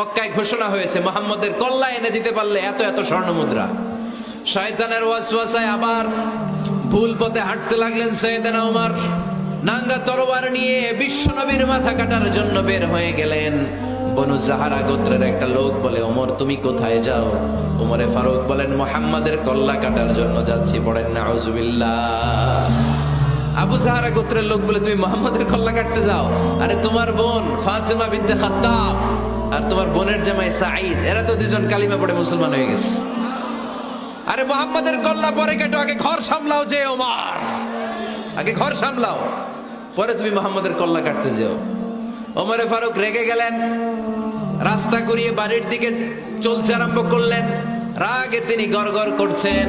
মক্কায় ঘোষণা হয়েছে, মোহাম্মদের কল্লা এনে দিতে পারলে এত এত স্বর্ণ মুদ্রা। শয়তানের ওয়াসওয়াসায় আবার ভুল পথে হাঁটতে লাগলেন সৈয়দানা ওমর নাঙ্গা তরবার নিয়ে বিশ্বনবীর মাথা কাটার জন্য বের হয়ে গেলেন। বনু জাহারা গোত্রের একটা লোক বলে, ওমর, তুমি কোথায় যাও? ওমরে ফারুক বলেন, মোহাম্মদের কল্লা কাটার জন্য যাচ্ছি, পড়েন, নাউজুবিল্লাহ। আবু সাহারা গোত্রের লোক বলে, তুমি মোহাম্মদের কল্লা কাটতে যাও? আরে, তোমার বোন ফাতেমা বিনতে খাত্তাব। আর তোমার বোনের জামাই সাঈদ, এরা তো দুজন কালিমা পড়ে মুসলমান হয়ে গেছে। আরে মোহাম্মদের কল্লা পরে কেটো, আগে ঘর সামলাও যে ওমার। আগে ঘর সামলাও, পরে তুমি মোহাম্মদের কল্লা কাটতে যেও। ওমরে ফারুক রেগে গেলেন, রাস্তা করিয়ে বাড়ির দিকে চলতে আরম্ভ করলেন। রাগে তিনি গড় করছেন।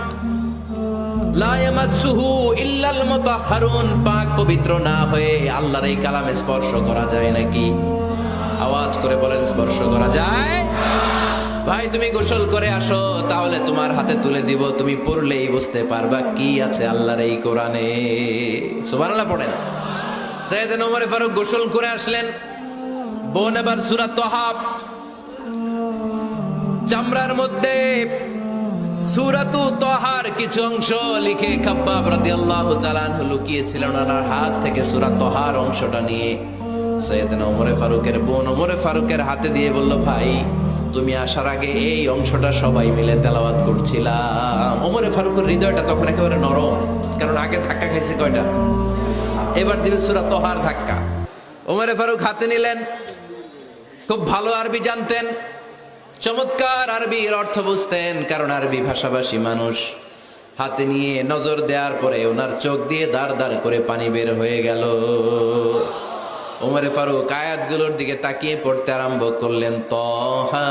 পাক পবিত্র না হয়ে আল্লাহর এই কালামে স্পর্শ করা যায় নাকি? আওয়াজ করে বলেন, স্পর্শ করা যায়? ভাই, তুমি গোসল করে আসো, তাহলে তোমার হাতে তুলে দিব, তুমি পড়লেই বুঝতে পারবা কি আছে আল্লাহর এই কোরআনে। সুবহানাল্লাহ পড়েন। সৈয়দ ওমর ফারুক গোসল করে আসলেন। বোন এবার সূরা তহাব চামড়ার মধ্যে সুরাতু তহার কিছু অংশ লিখে খাব্বাব রাদিয়াল্লাহু তাআলা লুকিয়েছিলেন ওনার হাত থেকে সূরা তহার অংশটা নিয়ে। সৈয়দনা ওমরে ফারুকের বোন ওমরে ফারুকের হাতে দিয়ে বলল, ভাই, তুমি আসার আগে এই অংশটা সবাই মিলে তেলাওয়াত করছিলাম। ওমরে ফারুকের হৃদয়টা তখন একেবারে নরম, কারণ আগে ধাক্কা খাইছে কয়টা? এবার দিবে সূরা তহার ধাক্কা। ওমরে ফারুক হাতে নিলেন, খুব ভালো আরবি জানতেন। চমৎকার আরবির অর্থ বুঝতেন, কারণ আরবি ভাষাভাষী মানুষ। হাতে নিয়ে নজর দেওয়ার পরে ওনার চোখ দিয়ে দাঁড় দাঁড় করে পানি বের হয়ে গেল। ওমরে ফারুক আয়াতগুলোর দিকে তাকিয়ে পড়তে আরম্ভ করলেন, তহা,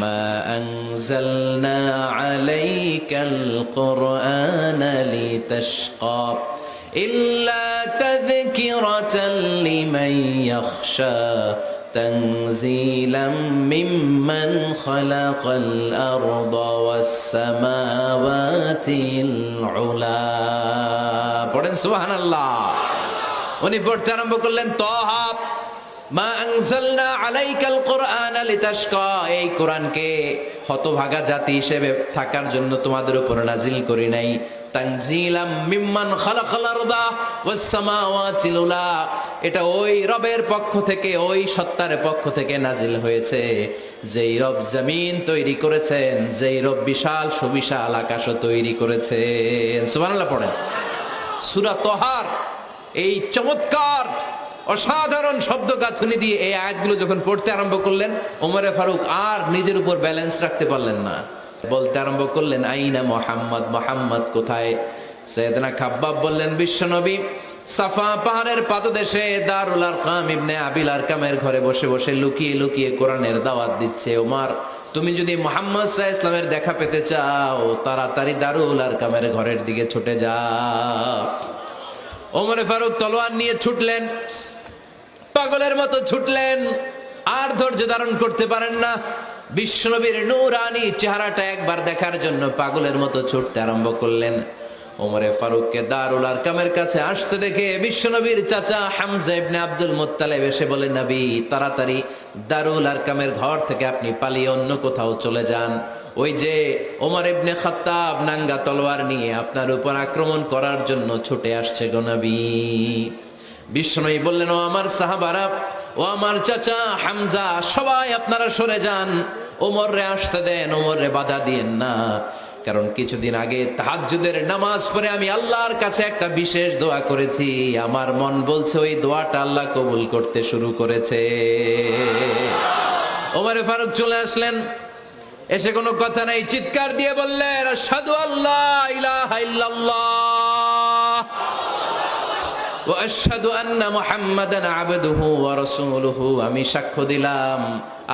মা আনজালনা আলাইকাল কুরআনা লিতাশকা ইল্লা তাযকিরাতাল লিমান ইয়াখশা تنزيلا ممن خلق الأرض والسماوات العلا পড়েন সুবহান আল্লাহ উনি পড়তে আরম্ভ করলেন তহা মা আনজালনা আলাইকাল কোরআন লিতাশকা এই কোরআনকে হতভাগা জাতি হিসেবে থাকার জন্য তোমাদের উপর নাজিল করি নাই তানজিলাম মিম্মান খালাকাল আরদা ওয়াস সামাওয়াতিল উলা এটা ওই রবের পক্ষ থেকে, ওই সত্তার পক্ষ থেকে নাজিল হয়েছে। যেই রব জমিন তৈরি করেছেন, যেই রব বিশাল সুবিশাল আকাশও তৈরি করেছেন। সুবহানাল্লাহ পড়েন। সূরা তহার, এই চমৎকার, অসাধারণ শব্দ গাঁথুনি দিয়ে এই আয়াতগুলো যখন পড়তে আরম্ভ করলেন, ওমরে ফারুক আর নিজের উপর ব্যালেন্স রাখতে পারলেন না। বলতে আরম্ভ করলেন, আইনা মোহাম্মদ মোহাম্মদ কোথায়? সৈয়দনা খাব্বাব বললেন, বিশ্বনবী সাফা পাহাড়ের পাদদেশে দারুল আরকাম ইবনে আবিল আরকামের ঘরে বসে বসে লুকিয়ে লুকিয়ে কোরআনের দাওয়াত দিচ্ছে। ওমার, তুমি যদি মোহাম্মদ সাহা ইসলামের দেখা পেতে চাও, তাড়াতাড়ি দারুল আরকামের ঘরের দিকে ছুটে যাও ওমরে ফারুক তলোয়ার নিয়ে ছুটলেন, পাগলের মতো ছুটলেন, আর ধৈর্য ধারণ করতে পারেন না। বিশ্বনবীর নূরানি চেহারাটা একবার দেখার জন্য পাগলের মতো ছুটতে আরম্ভ করলেন। ওমরে ফারুককে দারুল আরকামের কাছে আসতে দেখে বিশ্বনবীর চাচা হামজা ইবনে আব্দুল মুত্তালেব এসে বলে, নবী, তাড়াতাড়ি দারুল আরকামের ঘর থেকে আপনি পালিয়ে অন্য কোথাও চলে যান। ওই যে ওমর ইবনে খাত্তাব নাঙ্গা তলোয়ার নিয়ে আপনার উপর আক্রমণ করার জন্য ছুটে আসছে গো নবী। বিষ্ণুই বললেন, ও আমার সাহাবারা, ও আমার চাচা হামজা, সবাই আপনারা সরে যান। ওমর রে আসতে দেন, ওমর রে বাধা দিয়েন না। কারণ কিছুদিন আগে তাহাজ্জুদের নামাজ পড়ে আমি আল্লাহর কাছে একটা বিশেষ দোয়া করেছি। আমার মন বলছে ওই দোয়াটা আল্লাহ কবুল করতে শুরু করেছে। ওমরে ফারুক চলে আসলেন। এসে কোনো কথা নাই, চিৎকার দিয়ে বললেন সাধু আল্লাহ ইলাহা ইল্লাল্লাহ। واشهد ان محمدا عبده ورسوله আমি সাক্ষ্য দিলাম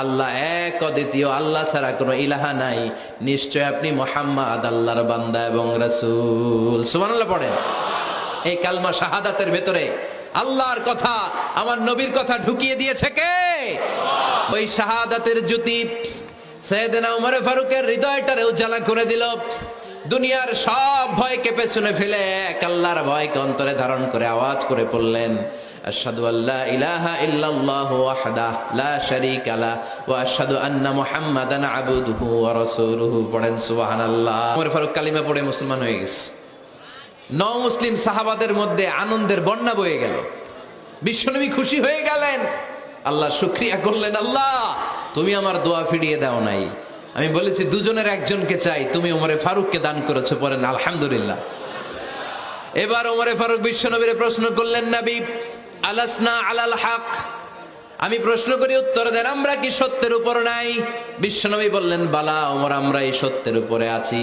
আল্লাহ এক অদ্বিতীয় আল্লাহ ছাড়া কোনো ইলাহা নাই নিশ্চয় আপনি মোহাম্মদ আল্লাহর বান্দা এবং রাসূল সুবহানাল্লাহ পড়েন এই কালমা শাহাদাতের ভেতরে আল্লাহর কথা আমার নবীর কথা ঢুকিয়ে দিয়েছে কে ওই শাহাদাতের জ্যোতি সৈয়দনা উমর ফারুকের হৃদয়টারে উজ্জ্বলা করে দিল দুনিয়ার সব ভয়কে পেছনে ফেলে এক আল্লাহর ভয়কে অন্তরে ধারণ করে আওয়াজ করে পড়লেন ইলাহা পড়েন ফারুক কালিমা পড়ে মুসলমান হয়ে গেছে। মুসলিম সাহাবাদের মধ্যে আনন্দের বন্যা বয়ে গেল। বিশ্বনবী খুশি হয়ে গেলেন। আল্লাহ শুক্রিয়া করলেন, আল্লাহ, তুমি আমার দোয়া ফিরিয়ে দাও নাই। আমি বলেছি, দুজনের একজনকে চাই। তুমি ওমরে ফারুককে দান করেছ পরেন আলহামদুলিল্লাহ। এবার ওমরে ফারুক বিশ্বনবীরে প্রশ্ন করলেন, নাবি, আলাসনা আলাল হক? আমি প্রশ্ন করি, উত্তর দেন, আমরা কি সত্যের উপর নাই? বিশ্বনবী বললেন, বালা, ওমর, আমরা এই সত্যের উপরে আছি।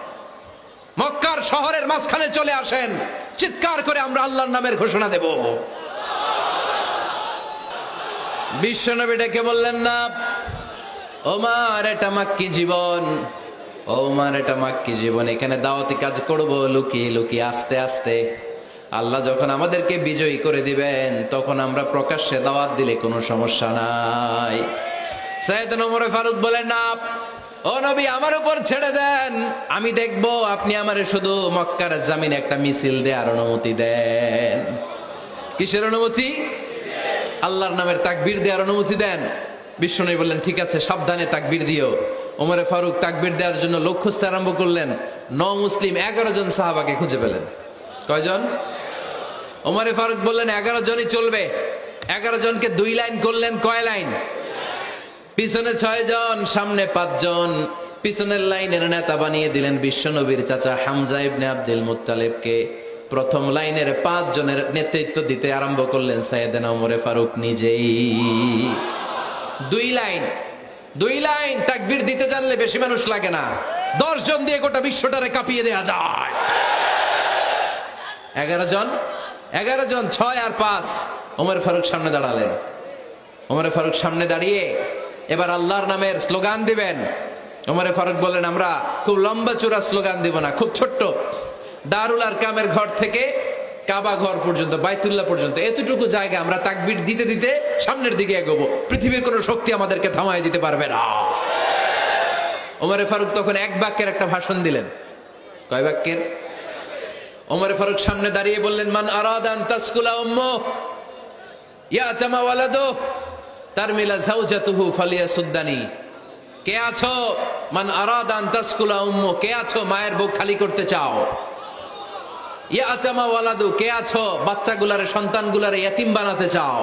মক্কার শহরের মাঝখানে চলে আসেন। চিৎকার করে আমরা আল্লাহর নামের ঘোষণা দেব। বিশ্বনবী ডেকে বললেন, না, ওমার এটা মাক্কি জীবন, ওমার এটা মাক্কি জীবন, এখানে দাওয়াতি কাজ করব লুকিয়ে লুকিয়ে, আস্তে আস্তে। আল্লাহ যখন আমাদেরকে বিজয়ী করে দিবেন, তখন আমরা প্রকাশ্যে দাওয়াত দিলে কোনো সমস্যা নাই। সাইদ নমরে ফারুক বলেন, না ও নবী, আমার উপর ছেড়ে দেন। আমি দেখব আপনি আমারে শুধু মক্কার জামিনে একটা মিছিল দেওয়ার অনুমতি দেন। কিসের অনুমতি? আল্লাহর নামের তাকবির দেওয়ার অনুমতি দেন। বিষ্ণু বললেন, ঠিক আছে, সাবধানে তাকবির দিও। ওমরে ফারুক তাকবির দেওয়ার জন্য লোক খুঁজতে আরম্ভ করলেন। ন মুসলিম, এগারো জন সাহাবাকে খুঁজে পেলেন। কয়জন? ওমরে ফারুক বললেন, এগারো জনই চলবে। এগারো জনকে দুই লাইন করলেন, কয় লাইন? পিছনে ছয় জন সামনে পাঁচজন। পিছনের লাইনের নেতা বানিয়ে দিলেন বিশ্বনবীর চাচা হামজা ইবনে আব্দুল মুত্তালিবকে। প্রথম লাইনের পাঁচ জনের নেতৃত্ব দিতে আরম্ভ করলেন সাইয়েদেনা ওমরে ফারুক নিজেই। দুই লাইন দুই লাইন, তাকবীর দিতে জানলে বেশি মানুষ লাগে না। দশ জন দিয়ে গোটা বিশ্বটারে কাঁপিয়ে দেওয়া যায়। এগারো জন এগারো জন, ছয় আর পাঁচ। ওমর ফারুক সামনে দাঁড়ালেন। ওমরে ফারুক সামনে দাঁড়িয়ে এবার আল্লাহর নামের স্লোগান দিবেন। ওমরে ফারুক বললেন, আমরা খুব লম্বা চূড়া স্লোগান দিব না, খুব ছোট্ট। দারুল আর কামের ঘর থেকে কাবা ঘর পর্যন্ত, বাইতুল্লাহ পর্যন্ত, এতটুকু জায়গা আমরা তাকবির দিতে দিতে সামনের দিকে এগোবো। পৃথিবীর কোনো শক্তি আমাদেরকে থামায় দিতে পারবে না। ওমরে ফারুক তখন এক বাক্যের একটা ভাষণ দিলেন। কয় বাক্যের? ওমরে ফারুক সামনে দাঁড়িয়ে বললেন, মান আরাদান তাসকুলা উম্মু ইয়া জামা ওয়ালাদো তার মিলা জাউজাতুহু ফালিয়া সুদ্দানি কে আছো? মান আরাদান তাসকুলা উম্মু, কে আছো? মায়ের বুক খালি করতে চাও। ইয়া আচামা ওয়ালাদু, কে আছো? বাচ্চাগুলারে, সন্তানগুলারে ইয়াতিম বানাতে চাও।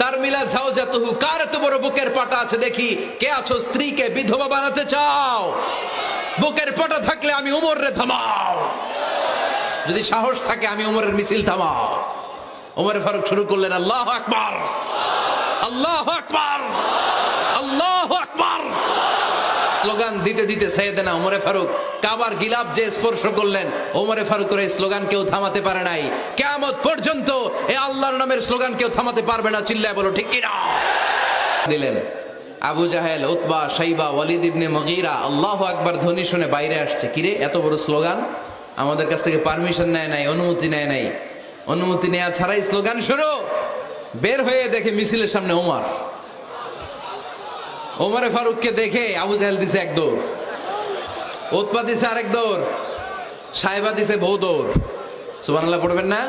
তার মিলা জাউজাতুহু কার এত বড় বুকের পাটা আছে দেখি? কে আছো? স্ত্রীকে, বিধবা বানাতে চাও? বুকের পাটা থাকলে আমি উমর রে থামাও। যদি সাহস থাকে, আমি উমরের মিছিল থামাও। ওমর ফারুক শুরু করলেন, আল্লাহ আকবার। আল্লাহ আকবার আল্লাহ আকবার। স্লোগান দিতে দিতে সৈয়দনা ওমরে ফারুক, কাবার গিলাপ যে স্পর্শ করলেন, ওমরে ফারুকের এই স্লোগান কেউ থামাতে পারে নাই। কেয়ামত পর্যন্ত এই আল্লাহর নামের স্লোগান কেউ থামাতে পারবে না, চিল্লায় বলো, ঠিক কিনা? দিলেন, আবু জাহেল, উতবা সাইবা ওয়ালিদ ইবনে মগিরা, আল্লাহ আকবার ধ্বনি শুনে বাইরে আসছে। কিরে, এত বড় স্লোগান? আমাদের কাছ থেকে পারমিশন নেয় নাই, অনুমতি নেয় নাই। অনুমতি নেওয়া ছাড়াই স্লোগান শুরু। বের হয়ে দেখে মিছিলের সামনে ওমার। ওমরে ফারুককে দেখে আবু জাহেল দিছে এক দৌড়। উৎপা দিছে আরেক দৌড়। সাহেবা দিছে বহু দৌড়। সুবান পড়বেন না?